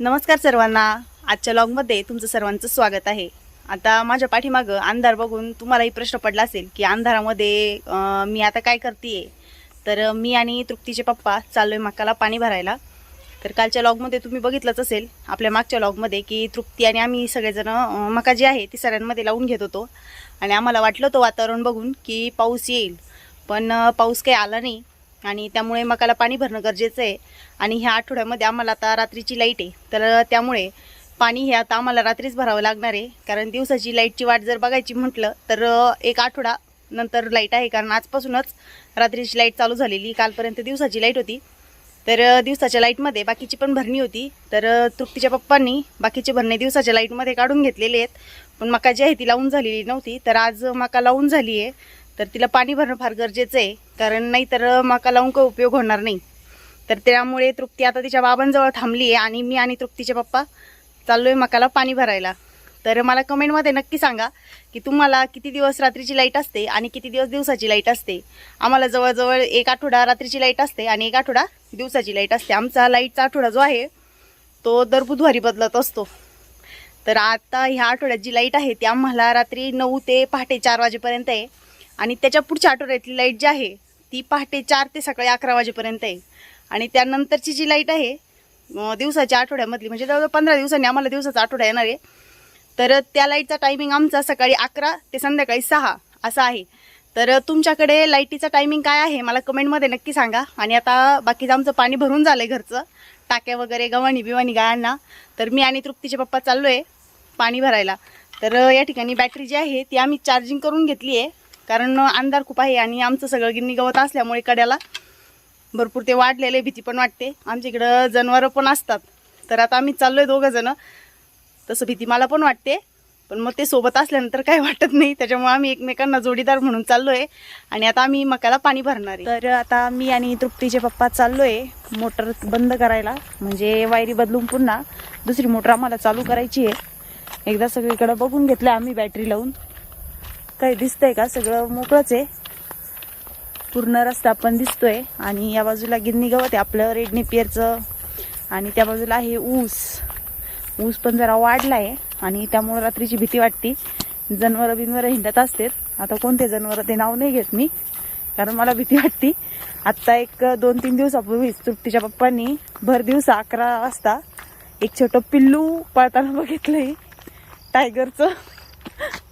नमस्कार सर्वांना. आजच्या लॉगमध्ये तुमचं सर्वांचं स्वागत आहे. आता माझ्या पाठीमागं अंधार बघून तुम्हालाही प्रश्न पडला असेल की अंधारामध्ये मी आता काय करते तर मी आणि तृप्तीचे पप्पा चाललोय मकाला पाणी भरायला. तर कालच्या लॉगमध्ये तुम्ही बघितलंच असेल आपल्या मागच्या लॉगमध्ये की तृप्ती आणि आम्ही सगळेजण मका जी आहे ती सऱ्यांमध्ये लावून घेत होतो. आणि आम्हाला वाटलं होतं वातावरण बघून की पाऊस येईल. पण पाऊस काही आला नाही. आणि त्यामुळे मकाला पाणी भरणं गरजेचं आहे. आणि ह्या आठवड्यामध्ये आम्हाला आता रात्रीची लाइट आहे. तर त्यामुळे पाणी हे आता आम्हाला रात्रीच भरावं लागणार आहे. कारण दिवसाची लाईटची वाट जर बघायची म्हटलं तर एक आठवडा नंतर लाइट आहे. कारण आजपासूनच रात्रीची लाइट चालू झालेली. कालपर्यंत दिवसाची लाइट होती. तर दिवसाच्या लाईटमध्ये बाकीची पण भरणी होती. तर तृप्तीच्या पप्पांनी बाकीचे भरणे दिवसाच्या लाईटमध्ये काढून घेतलेले आहेत. पण मका जी आहे ती लावून झालेली नव्हती. तर आज मका लावून झाली आहे तर तिला पाणी भरणं फार गरजेचं आहे. कारण नाही तर मका लावून काही उपयोग होणार नाही. तर त्यामुळे तृप्ती आता तिच्या बाबांजवळ थांबली आहे आणि मी आणि तृप्तीचे पप्पा चाललो आहे मकाला पाणी भरायला. तर मला कमेंटमध्ये नक्की सांगा की तुम्हाला किती दिवस रात्रीची लाइट असते आणि किती दिवस दिवसाची लाइट असते? आम्हाला जवळजवळ एक आठवडा रात्रीची लाइट असते आणि एक आठवडा दिवसाची लाइट असते. आमचा लाईटचा आठवडा जो आहे तो दर बुधवारी बदलत असतो. तर आता ह्या आठवड्यात जी लाइट आहे ती आम्हाला रात्री नऊ ते पहाटे चार वाजेपर्यंत आहे. आणि त्याच्या पुढच्या आठवड्यातली लाइट जी आहे ती पहाटे चार ते सकाळी अकरा वाजेपर्यंत आहे. आणि त्यानंतरची जी लाइट आहे दिवसाच्या आठवड्यामधली म्हणजे जवळजवळ पंधरा दिवसांनी आम्हाला दिवसाचा आठवडा येणार आहे. तर त्या लाईटचा टायमिंग आमचा सकाळी अकरा ते संध्याकाळी सहा असा आहे. तर तुमच्याकडे लाईटीचा टायमिंग काय आहे मला कमेंटमध्ये नक्की सांगा. आणि आता बाकीचं आमचं पाणी भरून झालं आहे घरचं. टाक्या वगैरे गव्हाणी बिवाणी गायांना तर मी आणि तृप्तीचे पप्पा चाललो आहे पाणी भरायला. तर या ठिकाणी बॅटरी जी आहे ती आम्ही चार्जिंग करून घेतली आहे कारण अंधार खूप आहे आणि आमचं सगळं गिन्नी गवत असल्यामुळे कड्याला भरपूर ते वाढलेले भीती पण वाटते. आमच्या इकडं जनावरं पण असतात. तर आता आम्ही चाललोय दोघं जण. तसं भीती मला पण वाटते. पण मग ते सोबत असल्यानंतर काही वाटत नाही. त्याच्यामुळे आम्ही एकमेकांना जोडीदार म्हणून चाललोय. आणि आता आम्ही मकाला पाणी भरणार आहे. तर आता मी आणि तृप्तीचे पप्पा चाललोय मोटर बंद करायला. म्हणजे वायरी बदलून पुन्हा दुसरी मोटर आम्हाला चालू करायची आहे. एकदा सगळीकडे बघून घेतलं आम्ही बॅटरी लावून. काही दिसतंय का? सगळं मोकळंच आहे. पूर्ण रस्ता पण दिसतोय. आणि या बाजूला गिन्नी गवत आहे. आपलं रेडनी नेपियरचं आणि त्या बाजूला आहे ऊस. ऊस पण जरा वाढला आहे आणि त्यामुळं रात्रीची भीती वाटते. जनावरं बिनवरं हिंडत असतात. आता कोणते जनावरं ते नाव नाही घेत मी. कारण मला भीती वाटते. आत्ता एक दोन तीन दिवसापूर्वीच तृप्तीच्या पप्पांनी भर दिवसा अकरा वाजता एक छोटं पिल्लू पळताना बघितलंय. टायगरचं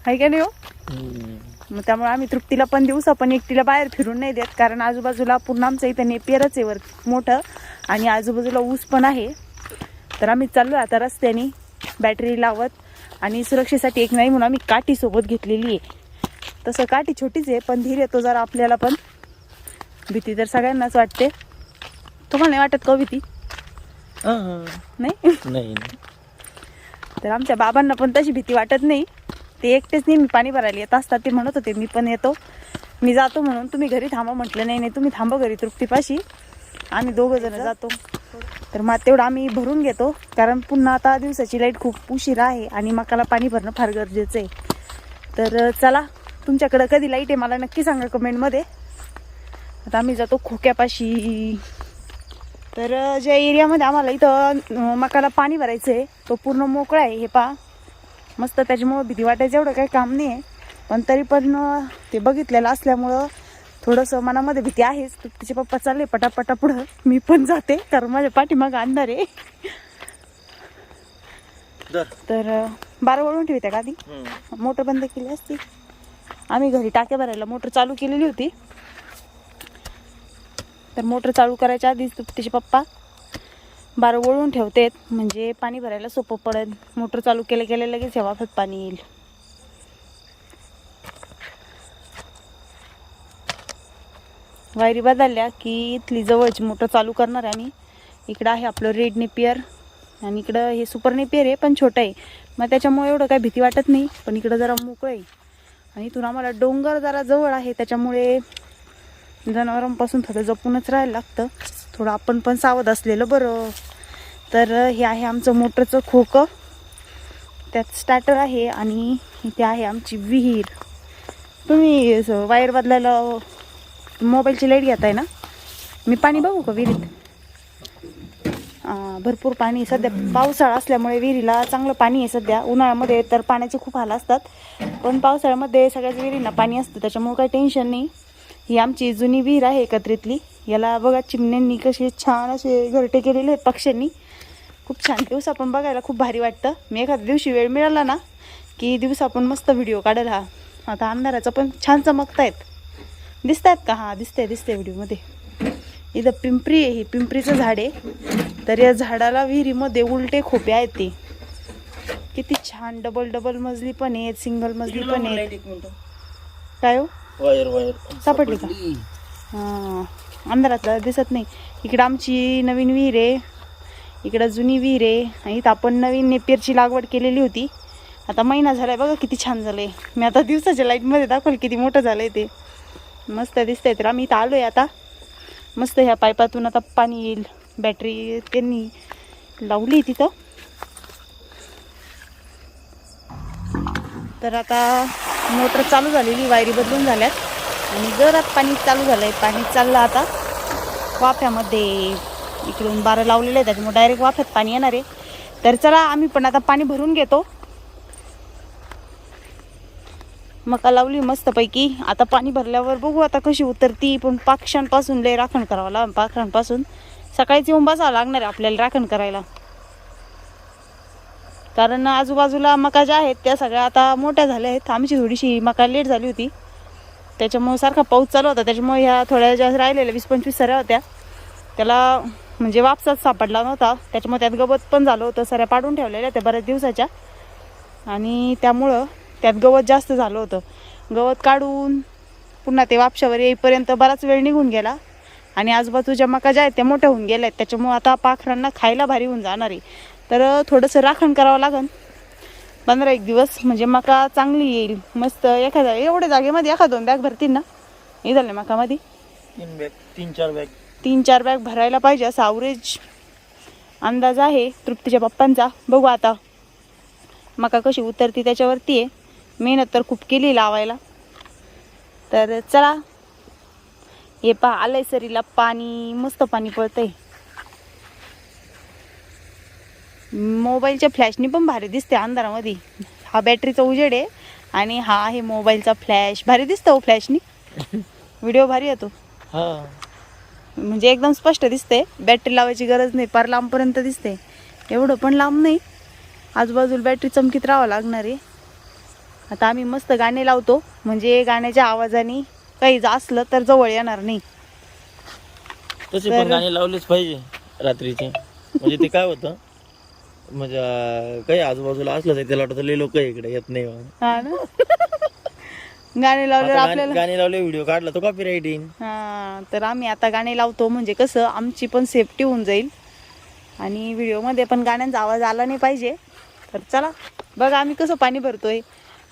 आहे का नाही हो? मग त्यामुळे आम्ही तृप्तीला पण दिवसा पण एकटीला बाहेर फिरून नाही देत कारण आजूबाजूला पूर्ण आमचं इथं नेपियरच आहे वर मोठं आणि आजूबाजूला ऊस पण आहे. तर आम्ही चाललो आता रस्त्याने बॅटरी लावत आणि सुरक्षेसाठी एक नाही म्हणून आम्ही काठी सोबत घेतलेली आहे. तसं काठी छोटीच आहे पण धीर येतो जरा आपल्याला पण. भीती तर सगळ्यांनाच वाटते. तुम्हाला नाही वाटत का भीती? नाही नाही. तर आमच्या बाबांना पण तशी भीती वाटत नाही. ते एकटेच नेहमी पाणी भरायला येत असतात ते म्हणत होते मी पण येतो. मी जातो म्हणून. तुम्ही घरी थांबा. म्हटलं नाही नाही तुम्ही थांबा घरी तृप्तीपाशी. आम्ही दोघं जण जातो. तर मग तेवढं आम्ही भरून घेतो कारण पुन्हा आता दिवसाची लाइट खूप उशीर आहे आणि मकाला पाणी भरणं फार गरजेचं आहे. तर चला तुमच्याकडं कधी लाइट आहे मला नक्की सांगा कमेंटमध्ये. आता आम्ही जातो खोक्यापाशी. तर ज्या एरियामध्ये आम्हाला इथं मकाला पाणी भरायचं आहे तो पूर्ण मोकळा आहे हे पहा. मस्त त्याच्यामुळं भीती वाटायचं एवढं काही काम नाही आहे पण तरी पण ते बघितलेलं असल्यामुळं थोडंसं मनामध्ये भीती आहेच. तिचे पप्पा चालले पटापटा पुढं. मी पण जाते कारण माझ्या पाठीमागं अंधार आहे. तर बारा वळून ठेवते का आधी? मोटर बंद केली असती. आम्ही घरी टाक्या भरायला मोटर चालू केलेली होती. तर मोटर चालू करायच्या आधीच तिचे पप्पा बार वळून ठेवतेत. म्हणजे पाणी भरायला सोपं पडेल मोटर चालू केलं गेलं लगेच वाफत पाणी येईल. वायरी बदलल्या की इथली जवळची मोटर चालू करणार आहे इकडं आहे आपलं रेड नेपियर. आणि इकडं हे सुपर नेपियर आहे पण छोटं आहे. मग त्याच्यामुळे एवढं काही भीती वाटत नाही. पण इकडं जरा मोकळं आहे. आणि इथून आम्हाला डोंगर जरा जवळ आहे त्याच्यामुळे जनावरांपासून थोडं जपूनच राहायला लागतं. थोडं आपण पण सावध असलेलं बरं. तर हे आहे आमचं मोटरचं खोकं. त्यात स्टार्टर आहे आणि इथे आहे आमची विहीर. तुम्ही वायर बदलायला मोबाईलची लाइट घेताय ना? मी पाणी बघू का विहिरीत? भरपूर पाणी. सध्या पावसाळा असल्यामुळे विहिरीला चांगलं पाणी आहे सध्या. उन्हाळ्यामध्ये तर पाण्याचे खूप हाल असतात. पण पावसाळ्यामध्ये सगळ्याच विहिरींना पाणी असतं. त्याच्यामुळे काही टेन्शन नाही. ही आमची जुनी विहीर आहे एकत्रितली. याला बघा चिमण्यांनी कसे छान असे घरटे केलेले आहेत पक्ष्यांनी. खूप छान दिवस आपण बघायला खूप भारी वाटतं. मी एखाद्या दिवशी वेळ मिळाला ना की दिवस आपण मस्त व्हिडिओ काढेल हा. आता अंधाराचा पण छान चमकतायत. दिसत आहेत का? हां दिसतंय दिसतंय व्हिडिओमध्ये. इथं पिंपरी आहे ही. पिंपरीचं झाड आहे. तर या झाडाला विहिरीमध्ये उलटे खोपे आहेत ते. किती छान डबल डबल मजली पण आहेत सिंगल मजली पण आहेत. काय हो? Wire wire. सापडली का? हां. अंधारात दिसत नाही. इकडं आमची नवीन विहीर आहे. इकडं जुनी विहीर आहे. आणि इथं आपण नवीन नेपियरची लागवड केलेली होती. आता महिना झालाय. बघा किती छान झालंय. मी आता दिवसाच्या लाईटमध्ये दाखवलं किती मोठं झालंय ते. मस्त दिसतंय तर आम्ही इथं आलोय आता. मस्त ह्या पाईपातून आता पाणी येईल. बॅटरी त्यांनी लावली तिथं. तर आता मोटर चालू झालेली वायरी बदलून झाल्यात. आणि जोरात पाणी चालू झालं आहे पाणी चाललं आता. वाफ्यामध्ये इकडून बारं लावलेलं आहे त्याच्यामुळे डायरेक्ट वाफ्यात पाणी येणार आहे. तर चला आम्ही पण आता पाणी भरून घेतो. मका लावली मस्तपैकी. आता पाणी भरल्यावर बघू आता कशी उतरती पण पाक्षांपासून लय राखण करावं लागेल पाखरांपासून. सकाळीच येऊन बसावं लागणार आहे आपल्याला राखण करायला. कारण आजूबाजूला मका ज्या आहेत त्या सगळ्या आता मोठ्या झाल्या आहेत. आमची थोडीशी मका लेट झाली होती. त्याच्यामुळे सारखा पाऊस चालू होता. त्याच्यामुळे ह्या थोड्या ज्या राहिलेल्या वीस पंचवीस सऱ्या होत्या त्याला म्हणजे वापसाच सापडला नव्हता. त्याच्यामुळे त्यात गवत पण झालं होतं. सऱ्या पाडून ठेवलेल्या त्या बऱ्याच दिवसाच्या. आणि त्यामुळं त्यात गवत जास्त झालं होतं. गवत काढून पुन्हा ते वापशावर येईपर्यंत बराच वेळ निघून गेला. आणि आजूबाजूच्या मका ज्या आहेत त्या मोठ्या होऊन गेल्या आहेत. त्याच्यामुळे आता पाखरांना खायला भारी होऊन जाणार आहे. तर थोडंसं राखण करावं लागेल पंधरा एक दिवस म्हणजे मका चांगली येईल मस्त एखाद्या एवढ्या जागेमध्ये एखाद दोन बॅग भरतील ना. हे झालं मकामध्ये. तीन बॅग तीन चार बॅग. तीन चार बॅग भरायला पाहिजे असा अवरेज अंदाज आहे तृप्तीच्या पप्पांचा. बघू आता मका कशी उतरती त्याच्यावरती आहे. मेहनत तर खूप केली लावायला. तर चला हे पहा आलंय सरीला पाणी मस्त पाणी पळतंय. मोबाईलच्या फ्लॅशनी पण भारी दिसते अंधारामध्ये. हा बॅटरीचा उजेड आहे आणि हा आहे मोबाईलचा फ्लॅश. भारी दिसतो हो फ्लॅशनी. व्हिडिओ भारी येतो हा. म्हणजे एकदम स्पष्ट दिसते बॅटरी लावायची गरज नाही. पार लांबपर्यंत दिसते एवढं पण लांब नाही. आजूबाजूला बॅटरी चमकीत राहावं लागणार आहे. आता आम्ही मस्त गाणे लावतो. म्हणजे गाण्याच्या आवाजाने काही असलं तर जवळ येणार नाही. तसे पण गाणे लावलेच पाहिजे रात्रीचे. म्हणजे ते काय होतं? म्हणजे काही आजूबाजूला असलं तर त्याला वाटतं लय लोक इकडे येत नाही म्हणून. हा ना? गाणे आता गाणे- आपल्याला गाणे लावले व्हिडिओ काढला तो कॉपी हा तर आम्ही आता गाणे लावतो म्हणजे कसं आमची पण सेफ्टी होऊन जाईल. आणि व्हिडिओमध्ये पण गाण्यांचा आवाज आला नाही पाहिजे. तर चला बघा आम्ही कसं पाणी भरतोय.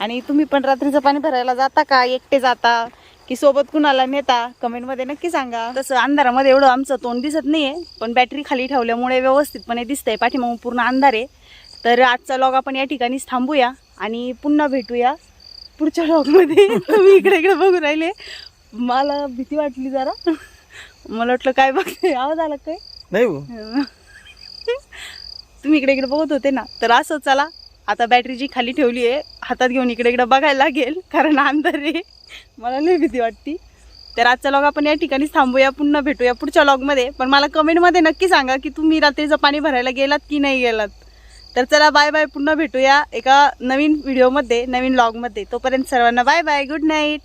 आणि तुम्ही पण रात्रीचं पाणी भरायला जाता का? एकटे जाता? की सोबत कुणाला नेता कमेंटमध्ये नक्की सांगा. तसं अंधारामध्ये एवढं आमचं तोंड दिसत नाहीये पण बॅटरी खाली ठेवल्यामुळे व्यवस्थितपणे दिसतंय. पाठीमागून पूर्ण अंधार आहे. तर आजचा लॉग आपण या ठिकाणीच थांबूया आणि पुन्हा भेटूया पुढच्या लॉगमध्ये तुम्ही इकडे इकडे बघू राहिले. मला भीती वाटली जरा. मला वाटलं काय बघते? आवाज आला काय? नाही भाऊ. तुम्ही इकडे इकडे बघत होते ना? तर असं चला आता बॅटरी जी खाली ठेवली आहे हातात घेऊन इकडे इकडे बघायला लागेल कारण अंधार आहे. मला लई भीती वाटती. तर आजचा लॉग आपण या ठिकाणीच थांबूया पुन्हा भेटूया पुढच्या लॉगमध्ये पण मला कमेंटमध्ये नक्की सांगा की तुम्ही रात्रीचं पाणी भरायला गेलात की नाही गेलात. तर चला बाय बाय पुन्हा भेटूया एका नवीन व्हिडिओमध्ये नवीन लॉगमध्ये तोपर्यंत सर्वांना बाय बाय गुड नाईट